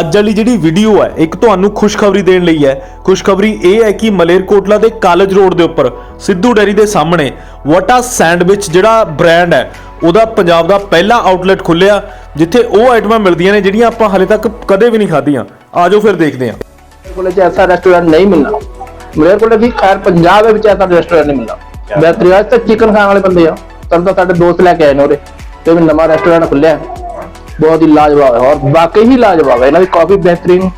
ਅੱਜ ਵਾਲੀ ਜਿਹੜੀ ਵੀਡੀਓ ਹੈ ਇੱਕ ਤੁਹਾਨੂੰ ਖੁਸ਼ਖਬਰੀ ਦੇਣ ਲਈ ਹੈ। ਖੁਸ਼ਖਬਰੀ ਇਹ ਹੈ ਕਿ ਮਲੇਰਕੋਟਲਾ ਦੇ ਕਾਲਜ ਰੋਡ ਦੇ ਉੱਪਰ ਸਿੱਧੂ ਡੈਰੀ ਦੇ ਸਾਹਮਣੇ ਵਾਟਾ ਸੈਂਡਵਿਚ ਜਿਹੜਾ ਬ੍ਰਾਂਡ ਹੈ ਉਹਦਾ ਪੰਜਾਬ ਦਾ ਪਹਿਲਾ ਆਊਟਲੈਟ ਖੁੱਲਿਆ ਜਿੱਥੇ ਉਹ ਆਈਟਮਾਂ ਮਿਲਦੀਆਂ ਨੇ ਜਿਹੜੀਆਂ ਆਪਾਂ ਹਾਲੇ ਤੱਕ ਕਦੇ ਵੀ ਨਹੀਂ ਖਾਧੀਆਂ। ਆਜੋ ਫਿਰ ਦੇਖਦੇ ਹਾਂ। ਕੋਲੇ ਐਸਾ ਰੈਸਟੋਰੈਂਟ ਨਹੀਂ ਮਿਲਣਾ। ਮਲੇਰਕੋਟਲਾ ਕੀ ਖੈਰ ਪੰਜਾਬ ਵਿੱਚ ਐਸਾ ਰੈਸਟੋਰੈਂਟ ਨਹੀਂ ਮਿਲਣਾ। ਮੈਂ ਤਰੀਆਜ ਤੱਕ ਚਿਕਨ ਖਾਣ ਵਾਲੇ ਬੰਦੇ ਆ। ਤਦ ਤਾਂ ਸਾਡੇ ਦੋਸਤ ਲੈ ਕੇ ਆਏ ਨੇ ਉਹਦੇ ਤੇ ਵੀ ਨਵਾਂ ਰੈਸਟੋਰੈਂਟ ਖੁੱਲਿਆ ਬਹੁਤ ਹੀ ਲਾਜਵਾਬ ਹੈ ਔਰ ਵਾਕਈ ਹੀ ਲਾਜਵਾਬ ਹੈ। ਇਹਨਾਂ ਦੀ ਕਾਫੀ ਬਿਹਤਰੀਨ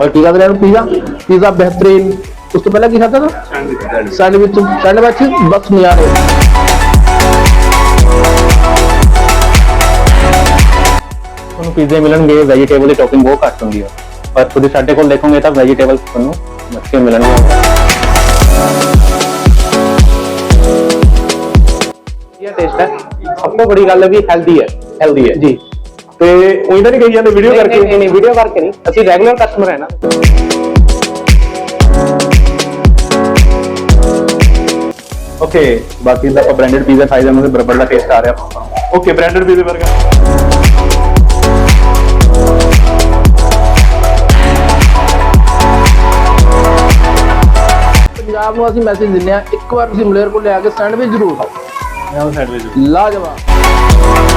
ਔਰ ਕੀ ਕਹਿੰਦੇ ਨੇ ਇਹਨੂੰ? ਪੀਜ਼ਾ? ਪੀਜ਼ਾ ਬਿਹਤਰੀਨ। ਉਸ ਤੋਂ ਪਹਿਲਾਂ ਕੀ ਖਾਦਾ ਤਾ? ਸੈਂਡਵਿਚ ਸੈਂਡਵਿਚ ਬਸ ਨਿਆਰੇ ਤੁਹਾਨੂੰ ਪੀਜ਼ੇ ਮਿਲਣਗੇ ਵੈਜੀਟੇਬਲ ਦੀ ਟੌਪਿੰਗ ਬਹੁਤ ਘੱਟ ਹੁੰਦੀ ਹੈ। ਪਰ ਤੁਸੀਂ ਸਾਡੇ ਕੋਲ ਦੇਖੋਗੇ ਤਾਂ ਵੈਜੀਟੇਬਲ ਤੁਹਾਨੂੰ ਮੱਛੀ ਮਿਲਣਗੇ। ਇਹ ਟੇਸਟ ਹੈ। ਸਭ ਤੋਂ ਬੜੀ ਗੱਲ ਹੈ ਵੀ ਹੈਲਦੀ ਹੈ ਹੈਲਦੀ ਹੈ। ਜੀ। ਤੇ ਉਹੀ ਤਾਂ ਨਹੀਂ ਕਹੀ ਜਾਂਦੇ ਵੀਡੀਓ ਕਰਕੇ ਨਹੀਂ ਨਹੀਂ ਵੀਡੀਓ ਕਰਕੇ ਨਹੀਂ। ਅਸੀਂ ਰੈਗੂਲਰ ਕਸਟਮਰ ਹੈ ਨਾ। ਓਕੇ ਬਾਕੀ ਦਾ ਆਪਾਂ ਬ੍ਰਾਂਡਡ ਪੀਜ਼ਾ ਖਾਈ ਜਾਂਦੇ ਬਰਬਰ ਦਾ ਟੇਸਟ ਆ ਰਿਹਾ ਓਕੇ ਬ੍ਰਾਂਡਡ ਪੀਜ਼ੇ ਵਰਗਾ ਪੰਜਾਬ ਨੂੰ ਅਸੀਂ ਮੈਸੇਜ ਦਿੰਦੇ ਆ ਇੱਕ ਵਾਰ ਤੁਸੀਂ ਮਲੇਰ ਕੋਲ ਲਿਆ ਕੇ ਸੈਂਡਵਿਚ ਜ਼ਰੂਰ ਖਾਓ। ਮੈਂ ਸੈਂਡਵਿਚ ਲਾਜਵਾਬ।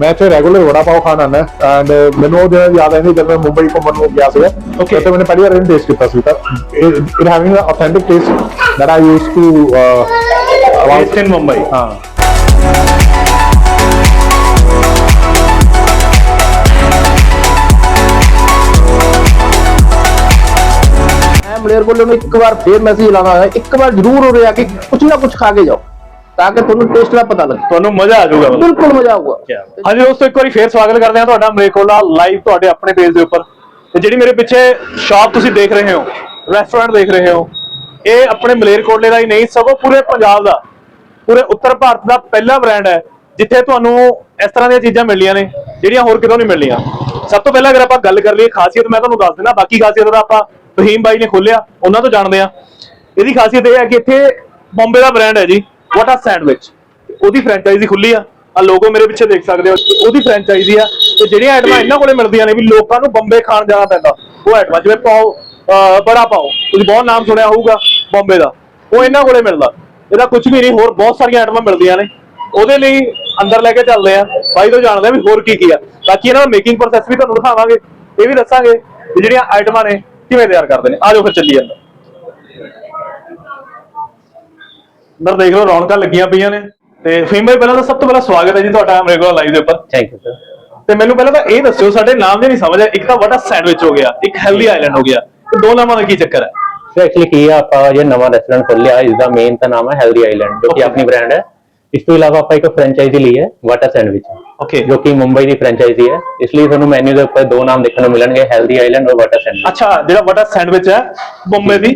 ਮੈਂ ਇੱਥੇ ਰੈਗੂਲਰ ਵੜਾ ਪਾਓ ਖਾਣ ਆਉਂਦਾ ਐਂਡ ਮੈਨੂੰ ਉਹ ਦਿਨ ਯਾਦ ਆਉਂਦੇ ਜਦੋਂ ਮੈਂ ਮੁੰਬਈ ਘੁੰਮਣ ਨੂੰ ਗਿਆ ਸੀਗਾ। Okay. ਤੇ ਮੈंने ਪਹਿਲੀ ਵਾਰ ਇਹਨੂੰ ਟੇਸਟ ਕੀਤਾ ਸੀ ਤਾਂ it having a authentic taste that I used to taste in Mumbai ਹਾਂ ਮਲੇਰ ਕੋਲ ਨੂੰ ਇੱਕ ਵਾਰ ਫੇਰ ਮੈਸੇਜ ਲਾਉਣਾ ਹੈ ਇੱਕ ਵਾਰ ਜ਼ਰੂਰ ਉਰੇ ਆ ਕੇ ਕੁਝ ਨਾ ਕੁਝ ਖਾ ਕੇ ਜਾਓ ਤਾਂ ਕਿ ਤੁਹਾਨੂੰ ਟੇਸਟ ਦਾ ਪਤਾ ਲੱਗੇ। ਤੁਹਾਨੂੰ ਮਜ਼ਾ ਆ ਜਾਊਗਾ। ਮਤਲਬ ਬਿਲਕੁਲ ਮਜ਼ਾ ਆਊਗਾ। ਹਾਂਜੀ ਦੋਸਤੋ ਇੱਕ ਵਾਰੀ ਫੇਰ ਸਵਾਗਤ ਕਰਦੇ ਹਾਂ ਤੁਹਾਡਾ ਮਲੇਕੋਲਾ ਲਾਈਵ ਤੁਹਾਡੇ ਆਪਣੇ ਪੇਜ ਦੇ ਉੱਪਰ। ਤੇ ਜਿਹੜੀ ਮੇਰੇ ਪਿੱਛੇ ਸ਼ਾਪ ਤੁਸੀਂ ਦੇਖ ਰਹੇ ਹੋ ਰੈਸਟੋਰੈਂਟ ਦੇਖ ਰਹੇ ਹੋ ਇਹ ਆਪਣੇ ਮਲੇਰਕੋਟਲੇ ਦਾ ਹੀ ਨਹੀਂ ਸਗੋਂ ਪੂਰੇ ਪੰਜਾਬ ਦਾ ਪੂਰੇ ਉੱਤਰ ਭਾਰਤ ਦਾ ਪਹਿਲਾ ਬ੍ਰਾਂਡ ਹੈ ਜਿੱਥੇ ਤੁਹਾਨੂੰ ਇਸ ਤਰ੍ਹਾਂ ਦੀਆਂ ਚੀਜ਼ਾਂ ਮਿਲਦੀਆਂ ਨੇ ਜਿਹੜੀਆਂ ਹੋਰ ਕਿਤੋਂ ਨਹੀਂ ਮਿਲਦੀਆਂ। ਸਭ ਤੋਂ ਪਹਿਲਾਂ ਅਗਰ ਆਪਾਂ ਗੱਲ ਕਰ ਲਈਏ ਖਾਸੀਅਤ ਮੈਂ ਤੁਹਾਨੂੰ ਦੱਸ ਦਿੰਦਾ ਬਾਕੀ ਖਾਸੀਅਤ ਦਾ ਆਪਾਂ ਫਹੀਮ ਬਾਈ ਨੇ ਖੋਲਿਆ ਉਹਨਾਂ ਤੋਂ ਜਾਣਦੇ ਆ ਇਹਦੀ ਖਾਸੀਅਤ ਇਹ ਹੈ ਕਿ ਇੱਥੇ ਬੰਬੇ ਦਾ ਬ੍ਰਾਂਡ ਹੈ ਜੀ। ਵਾਟਾ ਸੈਂਡਵਿਚ ਉਹਦੀ ਫਰੈਂਚਾਈਜ਼ੀ ਖੁੱਲੀ ਆ। ਆ ਲੋਗੋ ਮੇਰੇ ਪਿੱਛੇ ਦੇਖ ਸਕਦੇ ਹੋ। ਉਹਦੀ ਫਰੈਂਚਾਈਜ਼ੀ ਆ। ਤੇ ਜਿਹੜੀਆਂ ਆਈਟਮਾਂ ਇਹਨਾਂ ਕੋਲੇ ਮਿਲਦੀਆਂ ਨੇ ਵੀ ਲੋਕਾਂ ਨੂੰ ਬੰਬੇ ਖਾਣ ਜਾਣਾ ਪੈਂਦਾ। ਉਹ ਆਈਟਮਾਂ ਜਿਵੇਂ ਪਾਓ ਬੜਾ ਪਾਓ। ਤੁਸੀਂ ਬਹੁਤ ਨਾਮ ਸੁਣਿਆ ਹੋਊਗਾ ਬੰਬੇ ਦਾ। ਉਹ ਇਹਨਾਂ ਕੋਲੇ ਮਿਲਦਾ। ਇਹਦਾ ਕੁਝ ਵੀ ਨਹੀਂ ਹੋਰ ਬਹੁਤ ਸਾਰੀਆਂ ਆਈਟਮਾਂ ਮਿਲਦੀਆਂ ਨੇ। ਉਹਦੇ ਲਈ ਅੰਦਰ ਲੈ ਕੇ ਚੱਲਦੇ ਆ। ਬਾਈ ਤੋਂ ਜਾਣਦੇ ਆ ਵੀ ਹੋਰ ਕੀ ਕੀ ਆ। ਬਾਕੀ ਇਹਨਾਂ ਦਾ ਮੇਕਿੰਗ ਪ੍ਰੋਸੈਸ ਵੀ ਤੁਹਾਨੂੰ ਦਿਖਾਵਾਂਗੇ। ਇਹ ਵੀ ਦੱਸਾਂਗੇ ਜਿਹੜੀਆਂ ਆਈਟਮਾਂ ਨੇ ਕਿਵੇਂ ਤਿਆਰ ਕਰਦੇ ਨੇ। ਆਜੋ ਫਿਰ ਚੱਲੀਏ ਅੰਦਰ। ਅੰਦਰ ਦੇਖ ਲਓ ਰੌਣਕਾਂ ਲੱਗੀਆਂ ਪਈਆਂ ਨੇ। ਤੇ ਫੀਮ ਪਹਿਲਾਂ ਤਾਂ ਸਭ ਤੋਂ ਪਹਿਲਾਂ ਸਵਾਗਤ ਹੈ ਜੀ ਤੁਹਾਡਾ ਮੇਰੇ ਕੋਲ ਲਾਈਵ ਦੇ ਉੱਪਰ। ਥੈਂਕ ਯੂ ਸਰ ਤੇ ਮੈਨੂੰ ਪਹਿਲਾਂ ਤਾਂ ਇਹ ਦੱਸਿਓ ਸਾਡੇ ਨਾਮ ਜੇ ਨਹੀਂ ਸਮਝ ਆਇਆ ਇੱਕ ਤਾਂ ਵਾਟਾ ਸੈਂਡਵਿਚ ਹੋ ਗਿਆ ਇੱਕ ਹੈਲਦੀ ਆਈਲੈਂਡ ਹੋ ਗਿਆ। ਤੇ ਦੋ ਨਾਮਾਂ ਦਾ ਕੀ ਚੱਕਰ ਹੈ? ਸੋ ਐਕਚੁਅਲੀ ਕੀ ਆ ਆਪਾਂ ਇਹ ਨਵਾਂ ਰੈਸਟੋਰੈਂਟ ਖੋਲਿਆ ਇਸ ਦਾ ਮੇਨ ਤਾਂ ਨਾਮ ਹੈ ਹੈਲਦੀ ਆਈਲੈਂਡ ਜੋ ਕਿ. ਆਪਣੀ ਬ੍ਰਾਂਡ ਹੈ। ਇਸ ਤੋਂ ਇਲਾਵਾ ਆਪਾਂ ਇੱਕ ਫਰੈਂਚਾਈਜ਼ੀ ਲਈ ਹੈ ਵਾਟਾ ਸੈਂਡਵਿਚ ਓਕੇ ਜੋ ਕਿ ਮੁੰਬਈ ਦੀ ਫਰੈਂਚਾਈਜ਼ੀ ਹੈ। ਇਸ ਲਈ ਤੁਹਾਨੂੰ ਮੈਨੂ ਦੇ ਉੱਪਰ ਦੋ ਨਾਮ ਦੇਖਣ ਨੂੰ ਮਿਲਣਗੇ ਹੈਲਦੀ ਆਈਲੈਂਡ ਔਰ ਵਾਟਾ ਸੈਂਡਵਿਚ ਅੱਛਾ ਜਿਹੜਾ ਵਾਟਾ ਸੈਂਡਵਿਚ ਹੈ ਬੰਬੇ ਦੀ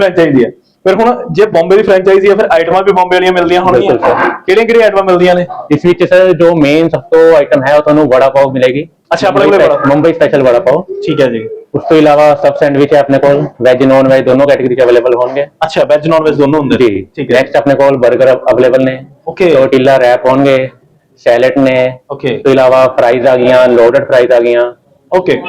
ਫਰੈਂਚਾਈਜ਼ੀ ਹੈ। ਫਿਰ ਹੁਣ ਜੇ ਬੰਬੇ ਦੀ ਫਰੈਂਚਾਈਜ਼ੀ ਹੈ ਫਿਰ ਆਈਟਮਾਂ ਵੀ ਬੰਬੇ ਵਾਲੀਆਂ ਮਿਲਦੀਆਂ ਹੋਣਗੀਆਂ। ਬਿਲਕੁਲ sir। ਕਿਹੜੀਆਂ ਕਿਹੜੀਆਂ ਆਈਟਮਾਂ ਮਿਲਦੀਆਂ ਨੇ? ਇਸ ਵਿੱਚ ਸਰ ਜੋ ਮੇਨ ਸਭ ਤੋਂ ਆਈਟਮ ਹੈ ਉਹ ਤੁਹਾਨੂੰ ਵੜਾ ਪਾਓ ਮਿਲੇਗੀ। ਅੱਛਾ, ਆਪਣੇ ਕੋਲੇ ਵੜਾ- ਮੁੰਬਈ ਸਪੈਸ਼ਲ ਵੜਾ ਪਾਓ। ਠੀਕ ਹੈ ਜੀ। ਉਸ ਤੋਂ ਇਲਾਵਾ ਸਬ ਸੈਂਡਵਿਚ ਹੈ ਆਪਣੇ ਕੋਲ ਵੈਜ ਨੌਨ ਵੈਜ ਦੋਨੋਂ ਕੈਟੇਗਰੀ ਚ ਅਵੇਲੇਬਲ ਹੋਣਗੇ। ਅੱਛਾ ਵੈਜ ਨਾਨ ਵੈਜ ਦੋਨੋਂ ਹੁੰਦੇ ਨੇ। ਜੀ ਠੀਕ ਹੈ। ਨੈਕਸਟ ਆਪਣੇ ਕੋਲ 버ਗਰ ਅਵੇਲੇਬਲ ਨੇ। Okay. ਟੋਰਟਿਲਾ ਰੈਪ ਹੋਣਗੇ ਸੈਲਡ ਨੇ. ਉਸ ਤੋਂ ਇਲਾਵਾ ਫਰਾਈਜ਼ ਆ ਗਈਆਂ ਲੋਡਡ ਫਰਾਈਜ਼ ਆ ਗਈਆਂ। ਓਕੇ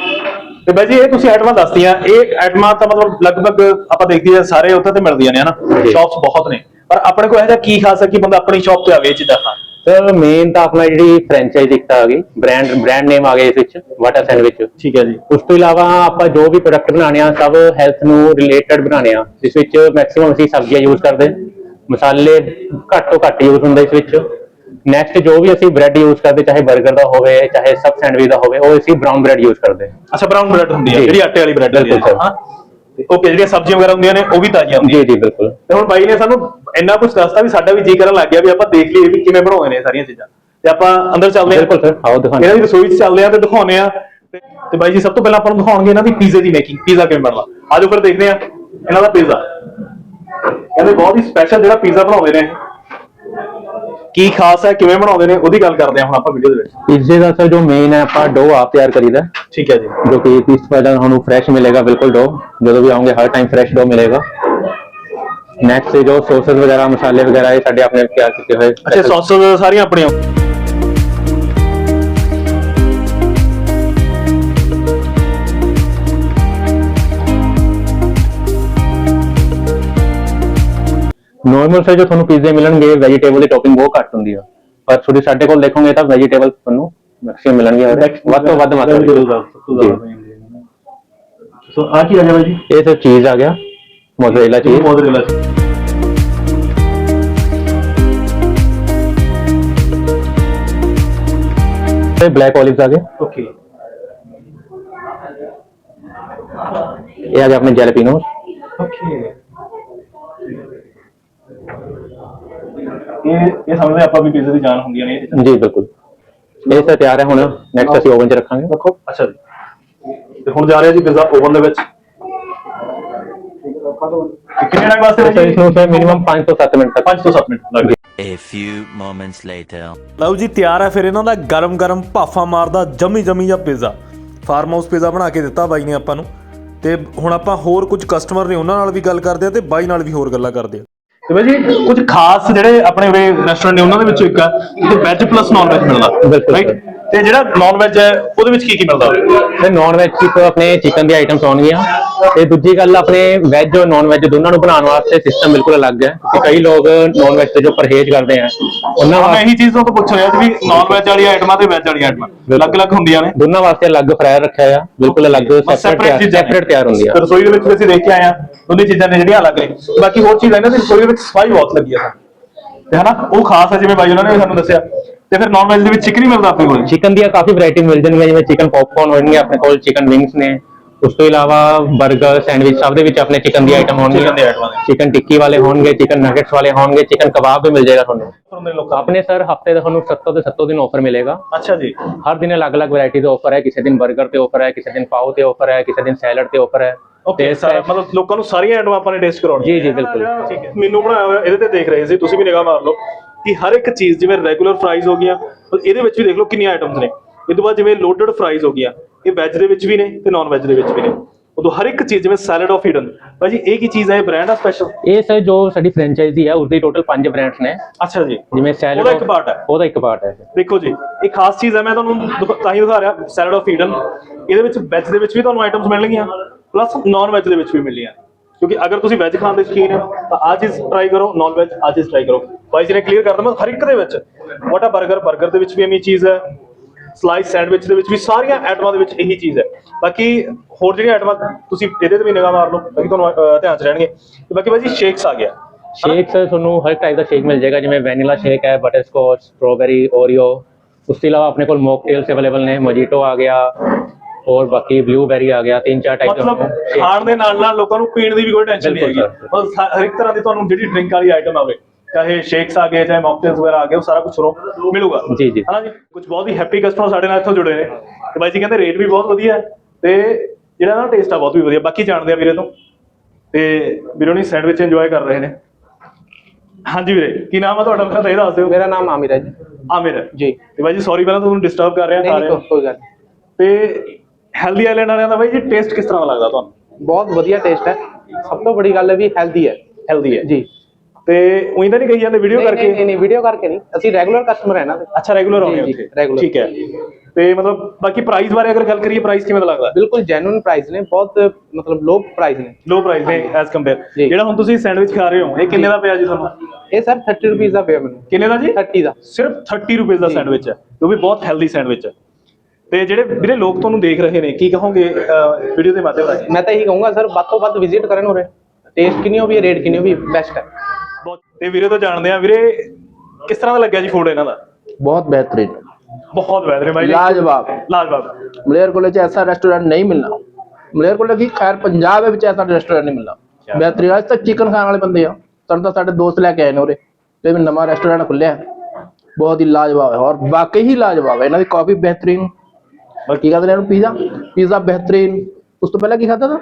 ਤੇ ਬਾਈ ਜੀ ਇਹ ਤੁਸੀਂ ਆਈਟਮਾਂ ਦੱਸਤੀਆਂ। ਇਹ ਆਈਟਮਾਂ ਤਾਂ ਮਤਲਬ ਲਗਭਗ ਆਪਾਂ ਦੇਖੀਏ ਸਾਰੇ ਉੱਥੇ ਤੇ ਮਿਲਦੀਆਂ ਨੇ ਹਨਾ। ਸ਼ਾਪਸ ਬਹੁਤ ਨੇ। ਪਰ ਆਪਣੇ ਕੋਲ ਇਹੋ ਜਿਹਾ ਕੀ ਖਾਸ ਹੈ ਕਿ ਬੰਦਾ ਆਪਣੀ ਸ਼ਾਪ ਤੇ ਆਵੇ ਇਹ ਚੀਜ਼ਾਂ ਖਾਣ? ਸਰ ਮੇਨ ਤਾਂ ਆਪਣਾ ਜਿਹੜੀ ਫਰੈਂਚਾਈਜ਼ ਇੱਕ ਤਾਂ ਆ ਗਈ। ਬ੍ਰਾਂਡ ਬ੍ਰਾਂਡ ਨੇਮ ਆ ਗਿਆ ਇਸ ਵਿੱਚ ਵਾਟਾ ਸੈਂਡਵਿਚ ਠੀਕ ਹੈ ਜੀ। ਉਸ ਤੋਂ ਇਲਾਵਾ ਆਪਾਂ ਜੋ ਵੀ ਪ੍ਰੋਡਕਟ ਬਣਾਉਣੇ ਆ ਸਭ ਹੈਲਥ ਨੂੰ ਰਿਲੇਟਡ ਬਣਾਉਣੇ ਆ। ਇਸ ਵਿੱਚ ਮੈਕਸਿਮਮ ਅਸੀਂ ਸਬਜ਼ੀਆਂ ਯੂਜ਼ ਕਰਦੇ। ਮਸਾਲੇ ਘੱਟ ਤੋਂ ਘੱਟ ਯੂਜ਼ ਹੁੰਦੇ ਇਸ ਵਿੱਚ। ਨੈਕਸਟ ਜੋ ਵੀ ਅਸੀਂ ਬ੍ਰੈਡ ਯੂਜ਼ ਕਰਦੇ ਚਾਹੇ 버ਗਰ ਦਾ ਹੋਵੇ ਚਾਹੇ ਸਬ ਸੈਂਡਵਿਚ ਦਾ ਹੋਵੇ ਉਹ ਅਸੀਂ ਬ੍ਰਾਊਨ ਬ੍ਰੈਡ ਯੂਜ਼ ਕਰਦੇ ਅੱਛਾ ਬ੍ਰਾਊਨ ਬ੍ਰੈਡ ਹੁੰਦੀ ਹੈ ਜੀ। ਜਿਹੜੀ ਆਟੇ ਵਾਲੀ ਬ੍ਰੈਡ ਹੁੰਦੀ ਹੈ ਬਿਲਕੁਲ। ਹਾਂ। ਓਕੇ ਜਿਹੜੀਆਂ ਸਬਜ਼ੀਆਂ ਵਗੈਰਾ ਹੁੰਦੀਆਂ ਨੇ ਉਹ ਵੀ ਤਾਜ਼ੀਆਂ ਹੁੰਦੀਆਂ। ਜੀ ਜੀ ਬਿਲਕੁਲ। ਤੇ ਹੁਣ ਬਾਈ ਨੇ ਸਾਨੂੰ ਇੰਨਾ ਕੁਝ ਦੱਸਤਾ ਵੀ ਸਾਡਾ ਵੀ ਜੀ ਕਰਨ ਲੱਗ ਗਿਆ ਵੀ ਆਪਾਂ ਦੇਖ ਲਈਏ ਵੀ ਕਿਵੇਂ ਬਣਾਉਂਦੇ ਨੇ ਇਹ ਸਾਰੀਆਂ ਚੀਜ਼ਾਂ। ਤੇ ਆਪਾਂ ਅੰਦਰ ਚੱਲਦੇ ਹਾਂ। ਬਿਲਕੁਲ ਸਰ। ਆਓ ਦਿਖਾਉਂਦੇ ਇਹਨਾਂ ਦੀ ਰਸੋਈ 'ਚ ਚੱਲਦੇ ਆ ਤੇ ਦਿਖਾਉਂਦੇ ਆ ਤੇ- ਤੇ ਬਾਈ ਜੀ ਸਭ ਤੋਂ ਪਹਿਲਾਂ ਆਪਾਂ ਨੂੰ ਦਿਖਾਉਣਗੇ ਇਹਨਾਂ ਦੀ ਪੀਜ਼ੇ ਦੀ ਮੇਕਿੰਗ ਪੀਜ਼ਾ ਕਿਵੇਂ ਬਣਦਾ। ਆਜੋ ਫਿਰ ਦੇਖਦੇ ਆ ਇਹਨਾਂ ਦਾ ਪੀਜ਼ਾ ਕਹਿੰਦੇ ਬਹੁਤ ਹੀ ਸਪੈਸ਼ਲ ਜਿਹੜਾ ਪੀਜ਼ਾ ਬਣਾਉਂਦੇ ਨੇ। ਇਹ। ਕੀ ਖਾਸ ਹੈ ਕਿਵੇਂ ਬਣਾਉਂਦੇ ਨੇ ਉਹਦੀ ਗੱਲ ਕਰਦੇ ਆ ਹੁਣ ਆਪਾਂ ਵੀਡੀਓ ਦੇ ਵਿੱਚ। ਪੀਜ਼ੇ ਦਾ ਸਰ ਜੋ ਮੇਨ ਹੈ ਆਪਾਂ ਡੋ ਆਪ ਤਿਆਰ ਕਰੀਦਾ। ਠੀਕ ਹੈ ਜੀ। ਜੋ ਕਿ ਇਸ ਪਹਿਲਾਂ ਤੁਹਾਨੂੰ ਫਰੈਸ਼ ਮਿਲੇਗਾ ਬਿਲਕੁਲ ਡੋ ਜਦੋਂ ਵੀ ਆਉਂਗੇ ਹਰ ਟਾਈਮ ਫਰੈਸ਼ ਡੋ ਮਿਲੇਗਾ। ਨੈਕਸਟ ਜੋ ਸੌਸਸ ਵਗੈਰਾ ਮਸਾਲੇ ਵਗੈਰਾ ਇਹ ਸਾਡੇ ਆਪਣੇ ਤਿਆਰ ਕੀਤੇ ਹੋਏ। ਅੱਛਾ ਸੌਸਸ ਸਾਰੀਆਂ ਆਪਣੀਆਂ। ਨਾਰਮਲ ਸੇ ਜੋ ਤੁਹਾਨੂੰ ਪੀਜ਼ੇ ਮਿਲਣਗੇ ਵੈਜੀਟੇਬਲ ਦੀ ਟੌਪਿੰਗ ਬਹੁਤ ਘੱਟ ਹੁੰਦੀ ਆ। ਪਰ ਤੁਸੀਂ ਸਾਡੇ ਕੋਲ ਦੇਖੋਗੇ ਤਾਂ ਵੈਜੀਟੇਬਲ ਤੁਹਾਨੂੰ ਮੈਕਸਿਮਮ ਮਿਲਣਗੇ ਵੱਧ ਤੋਂ ਵੱਧ ਮਾਤਰਾ ਸੋ ਆ ਕੀ ਆ ਗਿਆ ਜੀ? ਇਹ ਸਰ ਚੀਜ਼ ਆ ਗਿਆ। ਮੋਜ਼ਰੇਲਾ ਚੀਜ਼ ਮੋਜ਼ਰੇਲਾ ਤੇ ਬਲੈਕ olives ਆ ਗਏ। ਓਕੇ ਇਹ ਆ ਗਿਆ ਆਪਣੇ ਜੈਲਪੀਨੋਸ ਓਕੇ ਇਹ ਇਹ ਸਮਝਦੇ ਆਪਾਂ ਵੀ ਪੀਜ਼ੇ ਦੀ ਜਾਨ ਹੁੰਦੀਆਂ ਨੇ ਇਹ ਚੀਜ਼ਾਂ। ਜੀ ਬਿਲਕੁਲ। ਇਹ ਸਰ ਤਿਆਰ ਹੈ ਹੁਣ ਨੈਕਸਟ ਅਸੀਂ ਓਵਨ 'ਚ ਰੱਖਾਂਗੇ। ਰੱਖੋ। ਅੱਛਾ ਜੀ। ਤੇ ਹੁਣ ਜਾ ਰਿਹਾ ਜੀ ਪੀਜ਼ਾ ਓਵਨ ਦੇ ਵਿੱਚ। ਤੇ ਕਿੰਨੇ ਟਾਈਮ ਵਾਸਤੇ ਸਰ ਜੀ? ਇਸ ਨੂੰ ਮਿਨੀਮਮ 5 ਤੋਂ 7 ਮਿੰਟ ਤੱਕ। 5 ਤੋਂ 7 ਮਿੰਟ ਲੱਗਦੇ A few moments later. ਲਓ ਜੀ ਤਿਆਰ ਹੈ ਫਿਰ ਇਹਨਾਂ ਦਾ ਗਰਮ-ਗਰਮ ਭਾਫਾ ਮਾਰਦਾ ਜਮੀ ਜਮੀ ਜਿਹਾ ਪੀਜ਼ਾ ਫਾਰਮ ਹਾਊਸ ਪੀਜ਼ਾ ਬਣਾ ਕੇ ਦਿੱਤਾ ਬਾਈ ਨੇ ਆਪਾਂ ਨੂੰ। ਤੇ ਹੁਣ ਆਪਾਂ ਹੋਰ ਕੁਝ ਕਸਟਮਰ ਨੇ ਉਹਨਾਂ ਨਾਲ ਵੀ ਗੱਲ ਕਰਦੇ ਆ ਤੇ ਬਾਈ ਨਾਲ ਵੀ ਹੋਰ ਗੱਲਾਂ ਕਰਦੇ ਆ ਤੇ ਬਾਈ ਜੀ ਕੁਝ ਖਾਸ ਜਿਹੜੇ ਆਪਣੇ ਉਰੇ ਰੈਸਟੋਰੈਂਟ ਨੇ ਉਹਨਾਂ ਦੇ ਵਿੱਚੋਂ ਇੱਕ ਆ ਜਿੱਥੇ ਵੈਜ ਪਲੱਸ ਨਾਨ ਵੈਜ ਮਿਲਦਾ ਬਿਲਕੁਲ sir। ਤੇ ਜਿਹੜਾ ਨਾਨ ਵੈਜ ਹੈ ਉਹਦੇ ਵਿੱਚ ਕੀ ਕੀ ਮਿਲਦਾ? ਤੇ ਨਾਨ ਵੈਜ ਚ ਤਾਂ ਆਪਣੇ ਚਿਕਨ ਦੀ ਆਈਟਮਸ ਆਉਣਗੀਆਂ ਤੇ ਦੂਜੀ ਗੱਲ ਆਪਣੇ ਵੈਜ ਔਰ ਨਾਨ ਵੈਜ ਦੋਨਾਂ ਨੂੰ ਬਣਾਉਣ ਵਾਸਤੇ ਸਿਸਟਮ ਬਿਲਕੁਲ ਅਲੱਗ ਹੈ ਕਿ ਕਈ ਲੋਕ ਨਾਨ ਵੈਜ ਤੇ ਜੋ ਪਰਹੇਜ਼ ਕਰਦੇ ਆ ਉਹਨਾਂ ਮੈਂ ਵਾਸਤੇ ਇਹੀ ਚੀਜ਼ ਤੋਂ ਪੁੱਛ ਰਿਹਾ ਸੀ ਵੀ ਨਾਨ ਵੈਜ ਵਾਲੀ ਆਈਟਮਾਂ ਤੇ ਵੈਜ ਵਾਲੀ ਆਈਟਮਾਂ ਅਲੱਗ-ਅਲੱਗ ਹੁੰਦੀਆਂ ਨੇ। ਦੋਨਾਂ ਵਾਸਤੇ ਅਲੱਗ ਫਰਾਇਰ ਰੱਖਿਆ ਆ ਬਿਲਕੁਲ ਅਲੱਗ ਸੈਪਰੇਟ। ਸੈਪਰੇਟ ਤਿਆਰ ਹੁੰਦੀਆਂ। ਤੇ ਰਸੋਈ ਦੇ ਵਿੱਚ ਵੀ ਅਸੀਂ ਦੇਖ ਕੇ ਆਏ ਆ ਦੋਨੇ ਚੀਜ਼ਾਂ ਨੇ ਜਿਹੜੀਆਂ ਅਲੱਗ ਨੇ। ਬਾਕੀ ਹੋਰ ਚੀਜ਼ ਇਹਨਾਂ ਦੀ ਰਸੋਈ ਦੇ ਵਿੱਚ ਸਫ਼ਾਈ ਬਹੁਤ ਲੱਗੀ ਆ ਸਾਨੂੰ। ਤੇ ਹਨਾ ਉਹ ਖਾਸ ਹੈ ਜਿਵੇਂ ਬਾਈ ਉਹਨਾਂ ਨੇ ਸਾਨੂੰ ਦੱਸਿਆ। ਤੇ ਫਿਰ ਨਾਨ ਵੈਜ ਦੇ ਵਿੱਚ ਚਿਕਨ ਹੀ ਮਿਲਦਾ ਆਪਣੇ ਕੋਲ? ਚਿਕਨ ਦੀਆਂ ਕਾਫੀ ਵੈਰਾਈਟੀ ਮਿਲ ਜਾਣਗੀਆਂ ਜਿਵੇਂ ਚਿਕਨ ਪੌਪਕੌਰਨ ਹੋਣਗੇ ਆਪਣੇ ਕੋਲ ਚਿਕਨ ਵਿੰਗਸ ਨੇ। ਉਸ ਤੋਂ ਇਲਾਵਾ 버ਗਰ ਸੈਂਡਵਿਚ ਸਭ ਦੇ ਵਿੱਚ ਆਪਣੇ ਚਿਕਨ ਦੀ ਆਈਟਮ ਹੋਣਗੀਆਂ। ਨੇ। ਚਿਕਨ ਟਿੱਕੀ ਵਾਲੇ ਹੋਣਗੇ ਚਿਕਨ ਨਗੇਟਸ ਵਾਲੇ ਹੋਣਗੇ ਚਿਕਨ ਕਬਾਬ ਵੀ ਮਿਲ ਜਾਏਗਾ ਤੁਹਾਨੂੰ। ਆਪਣੇ ਸਰ ਹਫ਼ਤੇ ਦਾ ਤੁਹਾਨੂੰ 70 ਤੋਂ 70 ਦਿਨ ਆਫਰ ਮਿਲੇਗਾ। ਅੱਛਾ ਜੀ। ਹਰ ਦਿਨ ਅਲੱਗ-ਅਲੱਗ ਵੈਰਾਈਟੀ ਦਾ ਆਫਰ ਹੈ ਕਿਸੇ ਦਿਨ 버ਗਰ ਤੇ ਆਫਰ ਹੈ ਕਿਸੇ ਦਿਨ ਪਾਓ ਤੇ ਆਫਰ ਹੈ ਕਿਸੇ ਦਿਨ ਸੈਲਡ ਤੇ ਆਫਰ ਹੈ। ਸਾਰਾ ਮਤਲਬ ਲੋਕਾਂ ਨੂੰ ਸਾਰੀਆਂ ਆਈਟਮਾਂ ਆਪਾਂ ਨੇ ਟੇਸਟ ਕਰਾਉਣੀਆਂ। ਜੀ, ਜੀ, ਬਿਲਕੁਲ। ਠੀਕ ਹੈ। ਮੈਨੂੰ ਬਣਾਇਆ ਹੋਇਆ ਇਹਦੇ ਤੇ ਦੇਖ ਰਹੇ ਸੀ ਤੁਸੀਂ ਵੀ ਨਿਗਾਹ ਮਾਰ ਲਓ ਕਿ ਹਰ ਇੱਕ ਚੀਜ਼ ਜਿਵੇਂ ਰੈਗੂਲਰ ਫਰਾਈਜ਼ ਹੋ ਗਈਆਂ ਪਰ ਇਹਦੇ ਵਿੱਚ ਵੀ ਦੇਖ ਲਓ ਕਿੰਨੀਆਂ ਆਈਟਮਸ ਨੇ। ਇਹ ਤੋਂ ਬਾਅਦ ਜਿਵੇਂ ਲੋਡਡ ਫਰਾਈਜ਼ ਹੋ ਗਈਆਂ ਇਹ ਵੈਜ ਦੇ ਵਿੱਚ ਵੀ ਨੇ ਤੇ ਨਾਨ ਵੈਜ ਦੇ ਵਿੱਚ ਵੀ ਨੇ। ਉਦੋਂ ਹਰ ਇੱਕ ਚੀਜ਼ ਜਿਵੇਂ ਸੈਲਡ ਆਫ ਈਡਨ ਭਾਜੀ ਇਹ ਕੀ ਚੀਜ਼ ਹੈ ਇਹ ਬ੍ਰਾਂਡ ਆ ਸਪੈਸ਼ਲ ਇਹ ਸਰ ਜੋ ਸਾਡੀ ਫਰੈਂਚਾਈਜ਼ੀ ਹੈ ਉਸਦੀ ਟੋਟਲ 5 ਬ੍ਰਾਂਡਸ ਨੇ। ਅੱਛਾ ਜੀ। ਜਿਵੇਂ ਸੈਲਡ ਉਹਦਾ ਇੱਕ part ਹੈ। ਉਹਦਾ ਇੱਕ ਪਾਰਟ ਹੈ। ਦੇਖੋ ਜੀ ਇਹ ਖਾਸ ਚੀਜ਼ ਹੈ ਮੈਂ ਤੁਹਾਨੂੰ ਤਾਂ ਹੀ ਦਿਖਾ ਰਿਹਾ ਸੈਲਡ ਆਫ ਈਡਨ ਇਹਦੇ ਵਿੱਚ ਵੈਜ ਦੇ ਵਿੱਚ ਵੀ ਤੁਹਾਨੂੰ ਆਈਟਮਸ ਮਿਲਣਗੀਆਂ। ਪਲੱਸ ਨਾਨ ਵੈਜ ਦੇ ਵਿੱਚ ਵੀ ਮਿਲਣਗੀਆਂ ਕਿਉਂਕਿ ਅਗਰ ਤੁਸੀਂ ਵੈਜ ਖਾਣ ਦੇ ਸ਼ੌਕੀਨ ਹੋ, ਤਾਂ ਆਹ ਚੀਜ਼ ਟਰਾਈ ਕਰੋ ਨਾਨ ਵੈਜ ਆਹ ਚੀਜ਼ ਟਰਾਈ ਕਰੋ। ਬਾਈ ਜੀ ਨੇ ਕਲੀਅਰ ਕਰ ਦਵਾਂ ਹਰ ਇੱਕ ਦੇ ਵਿੱਚ। ਵਾਟ ਆ 버ਗਰ 버ਗਰ ਦੇ ਵਿੱਚ ਵੀ ਐਵੇਂ ਚੀਜ਼ ਹੈ। ਸਲਾਈਸ ਸੈਂਡਵਿਚ ਦੇ ਵਿੱਚ ਵੀ ਸਾਰੀਆਂ ਆਈਟਮਾਂ ਦੇ ਵਿੱਚ ਇਹੀ ਚੀਜ਼ ਹੈ। ਬਾਕੀ ਹੋਰ ਜਿਹੜੀਆਂ ਆਈਟਮਾਂ ਤੁਸੀਂ ਇਹਦੇ ਤੇ ਵੀ ਨਿਗਾਹ ਮਾਰ ਲਓ, ਬਾਕੀ ਤੁਹਾਨੂੰ ਧਿਆਨ ਚ ਰਹਿਣਗੇ। ਤੇ ਬਾਕੀ ਬਾਈ ਜੀ ਸ਼ੇਕਸ ਆ ਗਿਆ। ਸ਼ੇਕ ਤੁਹਾਨੂੰ ਹਰ ਟਾਈਪ ਦਾ ਸ਼ੇਕ ਮਿਲ ਜਾਏਗਾ, ਜਿਵੇਂ ਵੈਨੀਲਾ ਸ਼ੇਕ ਹੈ ਬਟਰ ਸਕੌਚ ਸਟ੍ਰਾਬੇਰੀ ਓਰੀਓ ਉਸ ਤੋਂ ਇਲਾਵਾ ਆਪਣੇ ਕੋਲ ਮੋਕਟੇਲਸ ਅਵੇਲੇਬਲ ਨੇ ਮੋਜੀਟੋ ਆ ਗਿਆ। ਔਰ ਬਾਕੀ ਬਲੂਬੈਰੀ ਆ ਗਿਆ ਤਿੰਨ ਚਾਰ ਟਾਈਪ ਦੇ ਮਤਲਬ ਖਾਣ ਦੇ ਨਾਲ ਨਾਲ ਲੋਕਾਂ ਨੂੰ ਪੀਣ ਦੀ ਵੀ ਕੋਈ ਟੈਨਸ਼ਨ ਨਹੀਂ ਹੈਗੀ। ਬਸ ਹਰ ਇੱਕ ਤਰ੍ਹਾਂ ਦੀ ਤੁਹਾਨੂੰ ਜਿਹੜੀ ਡਰਿੰਕ ਵਾਲੀ ਆਈਟਮ ਆਵੇ ਚਾਹੇ ਸ਼ੇਕਸ ਆ ਗਏ ਚਾਹੇ ਮੌਕਟੇਲਸ ਵਗੈਰਾ ਆ ਗਏ ਉਹ ਸਾਰਾ ਕੁਝ ਤੁਹਾਨੂੰ ਮਿਲੂਗਾ। ਜੀ, ਜੀ। ਹਨਾ ਜੀ? ਕੁਝ ਬਹੁਤ ਹੀ ਹੈਪੀ ਕਸਟਮਰ ਸਾਡੇ ਨਾਲ ਇੱਥੋਂ ਜੁੜੇ ਨੇ। ਤੇ ਬਾਈ ਜੀ ਕਹਿੰਦੇ ਰੇਟ ਵੀ ਬਹੁਤ ਵਧੀਆ ਹੈ। ਤੇ ਜਿਹੜਾ ਨਾ ਟੇਸਟ ਆ ਬਹੁਤ ਵੀ ਵਧੀਆ। ਬਾਕੀ ਜਾਣਦੇ ਆ ਵੀਰੇ ਤੋਂ। ਤੇ ਵੀਰੋ ਨਹੀਂ ਸੈਂਡਵਿਚ ਇੰਜੋਏ ਕਰ ਰਹੇ ਨੇ। ਹਾਂਜੀ ਵੀਰੇ ਕੀ ਨਾਮ ਆ ਤੁਹਾਡਾ? ਪਹਿਲਾਂ ਤਾਂ ਇਹ ਦੱਸ ਦਿਓ। ਮੇਰਾ ਨਾਮ ਆਮਿਰ ਹੈ ਜੀ। ਆਮਿਰ। ਜੀ। ਤੇ ਬਾਈ ਜੀ ਸੌਰੀ ਪਹਿਲਾਂ ਤੁਹਾਨੂੰ ਡਿਸਟਰਬ ਕਰ ਰਿਹਾ ਖਾ ਨਹੀਂ ਰਿਹਾ ਕੋਈ ਗੱਲ ਨਹੀਂ। ਤੇ ਹੈਲਦੀ ਆਈਲੈਂਡ ਵਾਲਿਆਂ ਦਾ ਬਾਈ ਜੀ ਟੇਸਟ ਕਿਸ ਤਰ੍ਹਾਂ ਦਾ ਲੱਗਦਾ ਤੁਹਾਨੂੰ? ਬਹੁਤ ਵਧੀਆ ਟੇਸਟ ਹੈ। ਸਭ ਤੋਂ ਬੜੀ ਗੱਲ ਹੈ ਵੀ ਹੈਲਦੀ ਹੈ। ਹੈਲਦੀ ਹੈ। ਜੀ। ਤੇ ਉਹੀ ਤਾਂ ਨਹੀਂ ਕਹੀ ਜਾਂਦੇ ਵੀਡੀਓ ਨਹੀਂ ਨਹੀਂ ਕਰਕੇ? ਨਹੀਂ ਵੀਡੀਓ ਕਰਕੇ ਨਹੀਂ। ਅਸੀਂ ਰੈਗੂਲਰ ਕਸਟਮਰ ਹੈ ਨਾ। ਅੱਛਾ ਰੈਗੂਲਰ ਜੀ, ਉੱਥੇ। regular। ਠੀਕ ਹੈ। ਤੇ ਮਤਲਬ ਬਾਕੀ ਪ੍ਰਾਈਸ ਬਾਰੇ ਅਗਰ ਗੱਲ ਕਰੀਏ ਪ੍ਰਾਈਸ ਕਿਵੇਂ ਦਾ ਲੱਗਦਾ? ਬਿਲਕੁਲ ਜੈਨੂਇਨ ਪ੍ਰਾਈਸ ਨੇ। ਬਹੁਤ ਮਤਲਬ ਲੋ ਪ੍ਰਾਈਸ ਨੇ। ਲੋ ਪ੍ਰਾਈਸ ਨੇ ਐਸ ਕੰਪੇਅਰ। ਜਿਹੜਾ ਹੁਣ ਤੁਸੀਂ ਸੈਂਡਵਿਚ ਖਾ ਰਹੇ ਹੋ ਇਹ ਕਿੰਨੇ ਦਾ ਪਿਆ ਜੀ ਤੁਹਾਨੂੰ? ਇਹ ਸਰ 30 ਰੁਪਏ ਦਾ ਪਿਆ ਮੈਨੂੰ। ਕਿੰਨੇ ਦਾ ਜੀ? 30 ਦਾ। ਸਿਰਫ 30 ਰੁਪਏ ਦਾ। ਸੈਂਡਵਿਚ ਹੈ। ਜੋ ਵੀ ਬਹੁਤ ਹੈਲਦੀ ਸੈਂਡਵਿਚ ਹੈ। ਤੇ ਜਿਹੜੇ ਵੀਰੇ ਲੋਕ ਤੁਹਾਨੂੰ ਦੇਖ ਰਹੇ ਨੇ ਕੀ ਕਹੋਗੇ ਵੀਡੀਓ ਦੇ ਮਾਧਿਅਮ ਰਾਹੀਂ? ਮੈਂ ਤਾਂ ਇਹੀ ਕਹੂੰਗਾ ਸਰ ਵੱਧ ਤੋਂ ਵੱਧ ਵਿਜ਼ਿਟ ਕਰਨ ਉਰੇ। ਟੇਸਟ ਕਿੰਨੀ ਹੋਵੇ ਰੇਟ ਕਿੰਨੀ ਹੋਵੇ ਬੈਸਟ ਹੈ। ਬਹੁਤ ਤੇ ਵੀਰੇ ਤੋਂ ਜਾਣਦੇ ਆ ਵੀਰੇ ਕਿਸ ਤਰ੍ਹਾਂ ਦਾ ਲੱਗਿਆ ਜੀ ਫੂਡ ਇਹਨਾਂ ਦਾ? ਬਹੁਤ ਬਿਹਤਰੀਨ ਬਹੁਤ ਬਾਈ ਜੀ। ਲਾਜਵਾਬ। ਲਾਜਵਾਬ। ਮਲੇਰਕੋਟਲੇ 'ਚ ਐਸਾ ਰੈਸਟੋਰੈਂਟ ਨਹੀਂ ਮਿਲਣਾ। ਮਲੇਰਕੋਟਲੇ ਕੀ ਖੈਰ ਪੰਜਾਬ ਵਿੱਚ ਐਸਾ ਰੈਸਟੋਰੈਂਟ ਨਹੀਂ ਮਿਲਣਾ। ਬਿਹਤਰੀਨ ਅੱਜ ਤੱਕ ਚਿਕਨ ਖਾਣ ਵਾਲੇ ਬੰਦੇ ਆ। ਤੁਹਾਨੂੰ ਤਾਂ ਸਾਡੇ ਦੋਸਤ ਲੈ ਕੇ ਆਏ ਨੇ ਉਰੇ। ਤੇ ਵੀ ਨਵਾਂ ਰੈਸਟੋਰੈਂਟ ਖੁੱਲਿਆ। ਹੈ। ਬਹੁਤ ਹੀ ਲਾਜਵਾਬ ਹੈ। ਔਰ ਵਾਕਈ ਹੀ ਲਾਜਵਾਬ ਹੈ। ਇਹਨਾਂ ਦੀ ਕਾਫੀ ਬਿਹਤਰੀਨ ਔਰ ਕੀ ਕਹਿੰਦੇ ਨੇ ਇਹਨੂੰ? ਪੀਜ਼ਾ? ਪੀਜ਼ਾ ਬਿਹਤਰੀਨ। ਉਸ ਤੋਂ ਪਹਿਲਾਂ ਕੀ ਖਾਦਾ ਤਾ?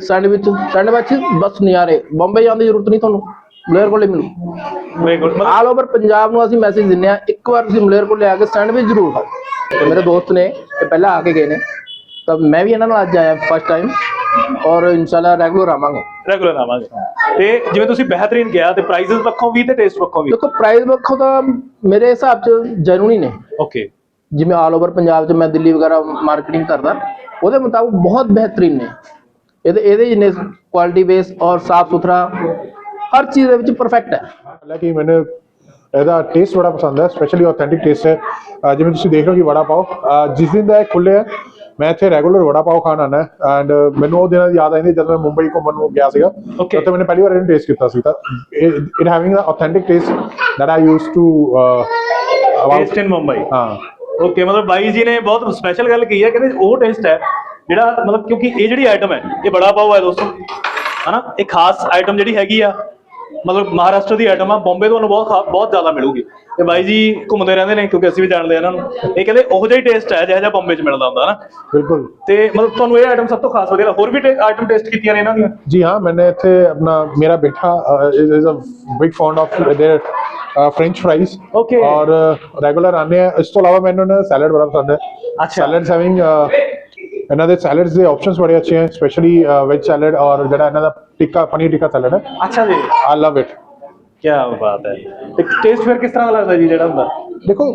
ਸੈਂਡਵਿਚ ਸੈਂਡਵਿਚ ਬਸ ਨਿਆਰੇ। ਬੰਬੇ ਜਾਣ ਦੀ ਜ਼ਰੂਰਤ ਨਹੀਂ ਤੁਹਾਨੂੰ? ਮਲੇਰਕੋਟਲੇ ਮਿਲੂ ਵੈਰੀ ਗੁੱਡ ਮਤਲਬ ਆਲ ਓਵਰ ਪੰਜਾਬ ਨੂੰ ਅਸੀਂ ਮੈਸੇਜ ਦਿੰਨੇ ਆ ਇੱਕ ਵਾਰ ਤੁਸੀਂ ਮਲੇਰਕੋਟਲੇ ਆ ਕੇ ਸੈਂਡਵਿਚ ਜ਼ਰੂਰ ਖਾਓ। ਤੇ ਮੇਰੇ ਦੋਸਤ ਨੇ ਇਹ ਪਹਿਲਾਂ ਆ ਕੇ ਗਏ ਨੇ। ਤਾਂ ਮੈਂ ਵੀ ਇਹਨਾਂ ਨਾਲ ਅੱਜ ਆਇਆ ਫਸਟ ਟਾਈਮ ਔਰ ਇਨਸ਼ਾਅੱਲਾ ਰੈਗੂਲਰ ਆਵਾਂਗੇ। ਰੈਗੂਲਰ ਆਵਾਂਗੇ। ਤੇ ਜਿਵੇਂ ਤੁਸੀਂ ਬਿਹਤਰੀਨ ਗਿਆ ਤੇ ਪ੍ਰਾਈਸਸ ਪੱਖੋਂ ਵੀ ਤੇ ਟੇਸਟ ਪੱਖੋਂ ਵੀ। ਦੇਖੋ ਪ੍ਰਾਈਸ ਵੱਖੋ ਤਾਂ ਮੇਰੇ ਹਿਸਾਬ ਚ ਜੈਨੂਨ ਨੇ। ਓਕੇ ਜਿਵੇਂ ਆਲ ਓਵਰ ਪੰਜਾਬ ਚ ਮੈਂ ਦਿੱਲੀ ਵਗੈਰਾ ਮਾਰਕੀਟਿੰਗ ਕਰਦਾ ਉਹਦੇ ਮੁਤਾਬਕ ਬਹੁਤ ਬਿਹਤਰੀਨ ਨੇ। ਇਹਦੇ ਇਹਦੇ ਜਿੰਨੇ ਕੁਆਲਿਟੀ ਬੇਸ ਔਰ ਸਾਫ਼ ਸੁਥਰਾ ਹਰ ਚੀਜ਼ ਦੇ ਵਿੱਚ ਪਰਫੈਕਟ ਹੈ। ਹਾਲਾਂਕਿ ਮੈਨੂੰ ਇਹਦਾ ਟੇਸਟ ਬੜਾ ਪਸੰਦ ਹੈ ਸਪੈਸ਼ਲੀ ਆਥੈਂਟਿਕ ਟੇਸਟ ਹੈ। ਜਿਵੇਂ ਤੁਸੀਂ ਦੇਖ ਰਹੇ ਹੋ ਕਿ ਵੜਾ ਪਾਓ ਜਿਸ ਦਿਨ ਦਾ ਇਹ ਖੁੱਲਿਆ ਮੈਂ ਇੱਥੇ ਰੈਗੂਲਰ ਵੜਾ ਪਾਓ ਖਾਣ ਆਉਂਦਾ ਐਂਡ ਮੈਨੂੰ ਉਹ ਦਿਨਾਂ ਦੀ ਯਾਦ ਆਉਂਦੀ ਜਦੋਂ ਮੈਂ ਮੁੰਬਈ ਘੁੰਮਣ ਨੂੰ ਗਿਆ ਸੀਗਾ. ਉੱਥੇ ਮੈंने ਪਹਿਲੀ ਵਾਰ ਇਹਨੂੰ ਟੇਸਟ ਕੀਤਾ ਸੀ। ਤਾਂ it having the authentic taste that I used to taste in Mumbai ਹਾਂ। ਓਕੇ ਮਤਲਬ ਬਾਈ ਜੀ ਨੇ ਬਹੁਤ ਸਪੈਸ਼ਲ ਗੱਲ ਕਹੀ ਹੈ ਕਹਿੰਦੇ ਉਹ ਟੇਸਟ ਹੈ ਜਿਹੜਾ ਮਤਲਬ ਕਿਉਂਕਿ ਇਹ ਜਿਹੜੀ ਆਈਟਮ ਹੈ ਇਹ ਬੜਾ ਪਾਓ ਹੈ ਦੋਸਤੋ ਹਨਾ ਇਹ ਖਾਸ ਆਈਟਮ ਜਿਹੜੀ ਹੈਗੀ ਆ ਮਤਲਬ ਮਹਾਰਾਸ਼ਟਰ ਦੀ ਆਈਟਮ ਆ ਬੰਬੇ ਤੁਹਾਨੂੰ ਬਹੁਤ ਖਾ- ਬਹੁਤ ਜ਼ਿਆਦਾ ਮਿਲੂਗੀ ਤੇ ਬਾਈ ਜੀ ਘੁੰਮਦੇ ਰਹਿੰਦੇ ਨੇ ਕਿਉਂਕਿ ਅਸੀਂ ਵੀ ਜਾਣਦੇ ਆ ਇਹਨਾਂ ਨੂੰ ਇਹ ਕਹਿੰਦੇ ਉਹੋ ਜਿਹਾ ਹੀ ਟੇਸਟ ਹੈ ਜਿਹੜਾ ਜਿਹਾ ਬੰਬੇ 'ਚ ਮਿਲਦਾ ਹੁੰਦਾ ਹਨਾ ਬਿਲਕੁਲ ਤੇ ਮਤਲਬ ਤੁਹਾਨੂੰ ਇਹ ਆਈਟਮ ਸਭ ਤੋਂ ਖਾਸ ਵਧੀਆ ਲੱਗੀ। ਹੋਰ ਵੀ ਆਈਟਮ ਟੇਸਟ ਕੀਤੀਆਂ ਨੇ ਇਹਨਾਂ ਦੀਆਂ जी हाँ मैंने इतने अपना मेरा बेटा is a big fond of their French fries Okay. और रेगुलर आने हैं इस तो अलावा मैंने उन्हें सैलड बड़ा पसंद है अच्छा। सैलड्स हैविंग ਇਹਨਾਂ ਦੇ ਸੈਲਡਸ ਦੇ ਆਪਸ਼ਨਸ ਬੜੇ ਅੱਛੇ ਹਨ ਸਪੈਸ਼ਲੀ ਵੈਜ ਸੈਲਡ ਔਰ ਜਿਹੜਾ ਇਹਨਾਂ ਦਾ ਟਿੱਕਾ ਪਨੀਰ ਟਿੱਕਾ ਸੈਲਡ ਹੈ। ਅੱਛਾ ਜੀ। ਆਈ ਲਵ ਇਟ ਕੀ ਬਾਤ ਹੈ। ਤੇ ਟੇਸਟ ਫਿਰ ਕਿਸ ਤਰ੍ਹਾਂ ਦਾ ਲੱਗਦਾ ਜੀ ਜਿਹੜਾ ਹੁੰਦਾ? ਦੇਖੋ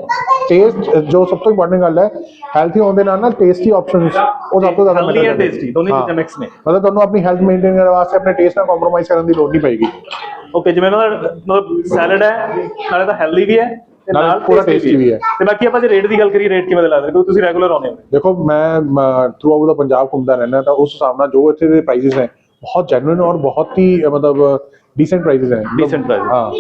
ਟੇਸਟ ਜੋ ਸਭ ਤੋਂ ਇੰਪੋਰਟੈਂਟ ਗੱਲ ਹੈ ਹੈਲਥੀ ਹੋਣ ਦੇ ਨਾਲ ਨਾਲ ਟੇਸਟੀ ਆਪਸ਼ਨਸ ਉਹ ਸਭ ਤੋਂ ਜ਼ਿਆਦਾ and ਕਰਦੇ tasty, ਦੋਨੇ ਹਾਂ। ਚੀਜ਼ਾਂ mix ਨੇ। ਮਤਲਬ ਤੁਹਾਨੂੰ ਆਪਣੀ ਹੈਲਥ ਮੇਨਟੇਨ ਕਰਨ ਵਾਸਤੇ ਆਪਣੇ ਟੇਸਟ ਨਾਲ ਕੰਪਰੋਮਾਈਜ਼ ਕਰਨ ਦੀ ਲੋੜ ਨਹੀਂ ਪਏਗੀ। ਓਕੇ ਜਿਵੇਂ ਇਹਨਾਂ ਦਾ ਮਤਲਬ ਸੈਲਡ ਹੈ ਨਾਲੇ ਤਾਂ ਹੈਲਦੀ ਵੀ ਹੈ ਨਾਲੇ ਪੂਰਾ tasty ਵੀ ਹੈ। ਤੇ ਬਾਕੀ ਆਪਾਂ ਜੇ ਰੇਟ ਦੀ ਗੱਲ ਕਰੀਏ ਰੇਟ ਕਿਵੇਂ ਦੇ ਲੱਗਦੇ ਕਿਉਂਕਿ ਤੁਸੀਂ ਰੈਗੂਲਰ ਆਉਂਦੇ ਹੋ। ਦੇਖੋ ਮੈਂ ਥਰੂ ਆਊਟ ਦਾ ਪੰਜਾਬ ਘੁੰਮਦਾ ਰਹਿੰਦਾ ਤਾਂ ਉਸ ਹਿਸਾਬ ਨਾਲ ਜੋ ਇੱਥੇ ਦੇ ਪ੍ਰਾਈਸਿਸ ਹੈ ਬਹੁਤ ਜੈਨੂਇਨ ਔਰ ਬਹੁਤ ਹੀ ਮਤਲਬ ਡੀਸੈਂਟ ਪ੍ਰਾਈਸਿਸ ਹੈ। Decent prices। ਹਾਂ।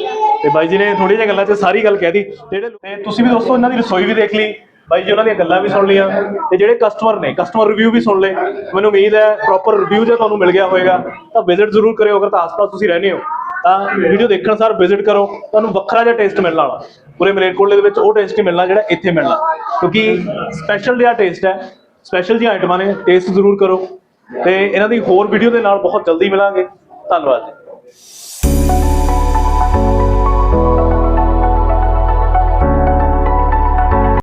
ਤੇ ਬਾਈ ਜੀ ਨੇ ਥੋੜੀ ਜਿਹੀ ਗੱਲਾਂ 'ਚ ਸਾਰੀ ਗੱਲ ਕਹਿ ਦੀ ਜਿਹੜੇ ਤੇ ਤੁਸੀਂ ਵੀ ਦੋਸਤੋ ਇਹਨਾਂ ਦੀ ਰਸੋਈ ਵੀ ਦੇਖ ਲਈ। ਬਾਈ ਜੀ ਉਹਨਾਂ ਦੀਆਂ ਗੱਲਾਂ ਵੀ ਸੁਣ ਲਈਆਂ। ਤੇ ਜਿਹੜੇ ਕਸਟਮਰ ਨੇ ਕਸਟਮਰ ਰਿਵਿਊ ਵੀ ਸੁਣ ਲਏ। ਮੈਨੂੰ ਉਮੀਦ ਹੈ ਪ੍ਰੋਪਰ ਰਿਵਿਊ ਜੇ ਤੁਹਾਨੂੰ ਮਿਲ ਗਿਆ ਹੋਵੇਗਾ ਤਾਂ ਵਿਜ਼ਿਟ ਜ਼ਰੂਰ ਕਰਿਓ ਅਗਰ ਤਾਂ ਆਸ-ਪਾਸ ਤੁਸੀਂ ਰਹਿੰਦੇ ਹੋ। ਤਾਂ ਵੀਡੀਓ ਦੇਖਣ ਸਾਰ ਵਿਜ਼ਿਟ ਕਰੋ, ਤੁਹਾਨੂੰ ਵੱਖਰਾ ਜਿਹਾ ਟੇਸਟ ਮਿਲਣ ਵਾਲਾ ਪੂਰੇ ਮਲੇਰਕੋਟਲੇ ਦੇ ਵਿੱਚ ਉਹ ਟੇਸਟ ਨਹੀਂ ਮਿਲਣਾ ਜਿਹੜਾ ਇੱਥੇ ਮਿਲਣਾ। ਕਿਉਂਕਿ ਸਪੈਸ਼ਲ ਜਿਹਾ ਟੇਸਟ ਹੈ ਸਪੈਸ਼ਲ ਜਿਹੀਆਂ ਆਈਟਮਾਂ ਨੇ ਟੇਸਟ ਜ਼ਰੂਰ ਕਰੋ। ਤੇ ਇਹਨਾਂ ਦੀ ਹੋਰ ਵੀਡੀਓ ਦੇ ਨਾਲ ਬਹੁਤ ਜਲਦੀ ਮਿਲਾਂਗੇ। ਧੰਨਵਾਦ ਜੀ।